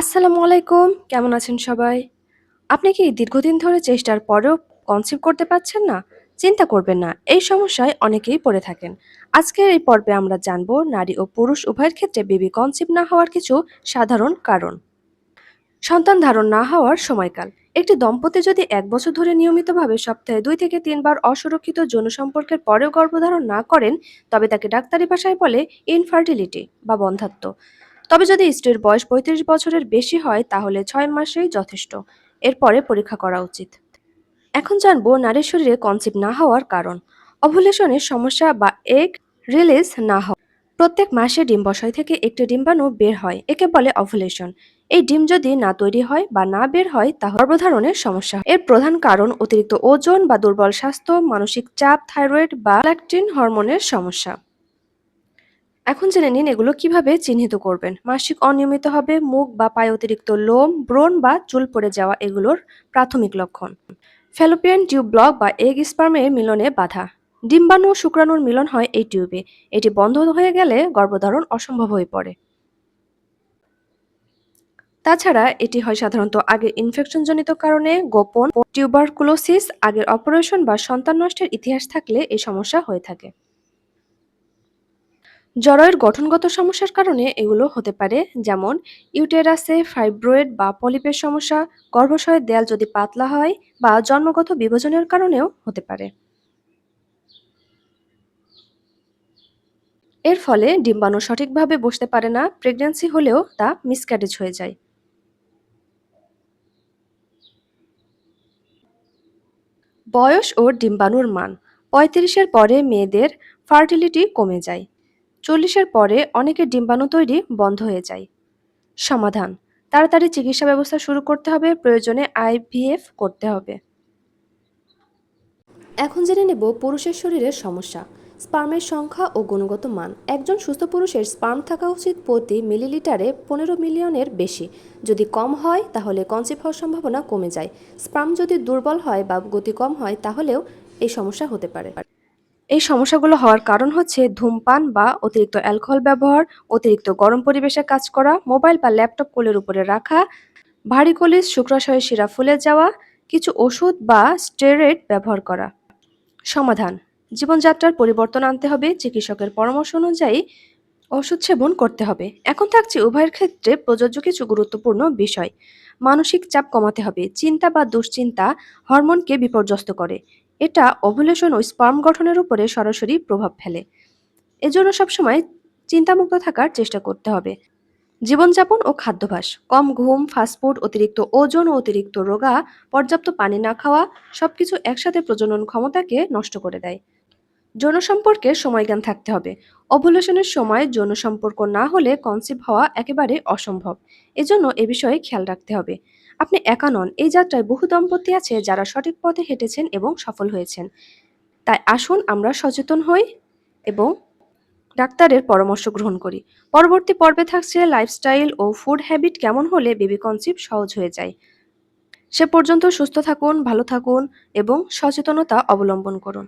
আসসালামু আলাইকুম। কেমন আছেন সবাই? আপনি কি দীর্ঘদিন ধরে চেষ্টার পরেও কনসিভ করতে পারছেন না? চিন্তা করবেন না। এই সমস্যায় অনেকেই পড়ে থাকেন। আজকের এই পর্বে আমরা জানব নারী ও পুরুষ উভয়ের ক্ষেত্রে বেবি কনসিভ না হওয়ার কিছু সাধারণ কারণ। সন্তান ধারণ না হওয়ার সময়কাল। একটি দম্পতি যদি এক বছর ধরে নিয়মিতভাবে সপ্তাহে দুই থেকে তিনবার অসুরক্ষিত যৌন সম্পর্কের পরেও গর্ভধারণ না করেন, তবে তাকে ডাক্তারি ভাষায় বলে ইনফার্টিলিটি বা বন্ধ্যাত্ব। তবে যদি স্ত্রীর বয়স পঁয়ত্রিশ বছরের বেশি হয়, তাহলে ছয় মাসেই যথেষ্ট। এরপরে পরীক্ষা করা উচিত। এখন জানব নারীর শরীরে কনসিভ না হওয়ার কারণ। অভুলেশনের সমস্যা বা এগ রিলিজ না হওয়া। প্রত্যেক মাসে ডিম্বাশয় থেকে একটি ডিম্বাণু বের হয়, একে বলে অভুলেশন এই ডিম যদি না তৈরি হয় বা না বের হয় তা গর্ভধারণের সমস্যা এর প্রধান কারণ অতিরিক্ত ওজন বা দুর্বল স্বাস্থ্য, মানসিক চাপ, থাইরয়েড বা ল্যাকটিন হরমোনের সমস্যা। এখন জেনে নিন এগুলো কীভাবে চিহ্নিত করবেন। মাসিক অনিয়মিত হবে, মুখ বা পায়ে অতিরিক্ত লোম, ব্রণ বা চুল পড়ে যাওয়া এগুলোর প্রাথমিক লক্ষণ। ফ্যালোপিয়ান টিউব ব্লক বা এগ স্পার্মের মিলনে বাধা। ডিম্বাণু ও শুক্রাণুর মিলন হয় এই টিউবে। এটি বন্ধ হয়ে গেলে গর্ভধারণ অসম্ভব হয়ে পড়ে। তাছাড়া এটি হয় সাধারণত আগের ইনফেকশনজনিত কারণে, গোপন টিউবারকুলোসিস, আগের অপারেশন বা সন্তান নষ্টের ইতিহাস থাকলে এই সমস্যা হয়ে থাকে। জরায়ুর গঠনগত সমস্যার কারণে এগুলো হতে পারে, যেমন ইউটেরাসে ফাইব্রয়েড বা পলিপের সমস্যা গর্ভাশয়ের দেয়াল যদি পাতলা হয় বা জন্মগত বিভাজনের কারণেও হতে পারে। এর ফলে ডিম্বাণু সঠিকভাবে বসতে পারে না, প্রেগন্যান্সি হলেও তা মিসক্যারেজ হয়ে যায়। বয়স ও ডিম্বাণুর মান। পঁয়ত্রিশের পরে মেয়েদের ফার্টিলিটি কমে যায়। চল্লিশের পরে অনেকের ডিম্বাণু তৈরি বন্ধ হয়ে যায়। সমাধান, তাড়াতাড়ি চিকিৎসা ব্যবস্থা শুরু করতে হবে, প্রয়োজনে আইভিএফ করতে হবে। এখন জেনে নেব পুরুষের শরীরের সমস্যা। স্পার্মের সংখ্যা ও গুণগত মান। একজন সুস্থ পুরুষের স্পার্ম থাকা উচিত প্রতি মিলিলিটারে পনেরো মিলিয়নের বেশি। যদি কম হয়, তাহলে কনসিভ হওয়ার সম্ভাবনা কমে যায়। স্পার্ম যদি দুর্বল হয় বা গতি কম হয়, তাহলেও এই সমস্যা হতে পারে। এই সমস্যাগুলো হওয়ার কারণ হচ্ছে ধূমপান বা অতিরিক্ত অ্যালকোহল ব্যবহার, অতিরিক্ত গরম পরিবেশে কাজ করা, মোবাইল বা ল্যাপটপ কোলের উপরে রাখা, ভারী কলিজ শুক্রাশয়ে শিরা ফুলে যাওয়া, কিছু ওষুধ বা স্টেরয়েড ব্যবহার করা। সমাধান, জীবনযাত্রার পরিবর্তন আনতে হবে, চিকিৎসকের পরামর্শ অনুযায়ী ওষুধ সেবন করতে হবে। এখন থাকছে উভয়ের ক্ষেত্রে প্রযোজ্য কিছু গুরুত্বপূর্ণ বিষয়। মানসিক চাপ কমাতে হবে, চিন্তা বা দুশ্চিন্তা হরমোনকে বিপর্যস্ত করে। এটা ওভুলেশন ও স্পার্ম গঠনের উপরে সরাসরি প্রভাব ফেলে। এজন্য সবসময় চিন্তামুক্ত থাকার চেষ্টা করতে হবে। জীবনযাপন ও খাদ্যাভ্যাস, কম ঘুম ফাস্টফুড অতিরিক্ত ওজন ও অতিরিক্ত রোগা, পর্যাপ্ত পানি না খাওয়া, সবকিছু একসাথে প্রজনন ক্ষমতাকে নষ্ট করে দেয়। যৌন সম্পর্কে সময়জ্ঞান থাকতে হবে। অভুলেশনের সময় যৌন সম্পর্ক না হলে কনসিভ হওয়া একেবারে অসম্ভব। এজন্য এ বিষয়ে খেয়াল রাখতে হবে। আপনি একা নন। এই যাত্রায় বহু দম্পতি আছে যারা সঠিক পথে হেঁটেছেন এবং সফল হয়েছেন। তাই আসুন আমরা সচেতন হই এবং ডাক্তারের পরামর্শ গ্রহণ করি। পরবর্তী পর্বে থাকছে লাইফস্টাইল ও ফুড হ্যাবিট কেমন হলে বেবি কনসিভ সহজ হয়ে যায়। সে পর্যন্ত সুস্থ থাকুন, ভালো থাকুন এবং সচেতনতা অবলম্বন করুন।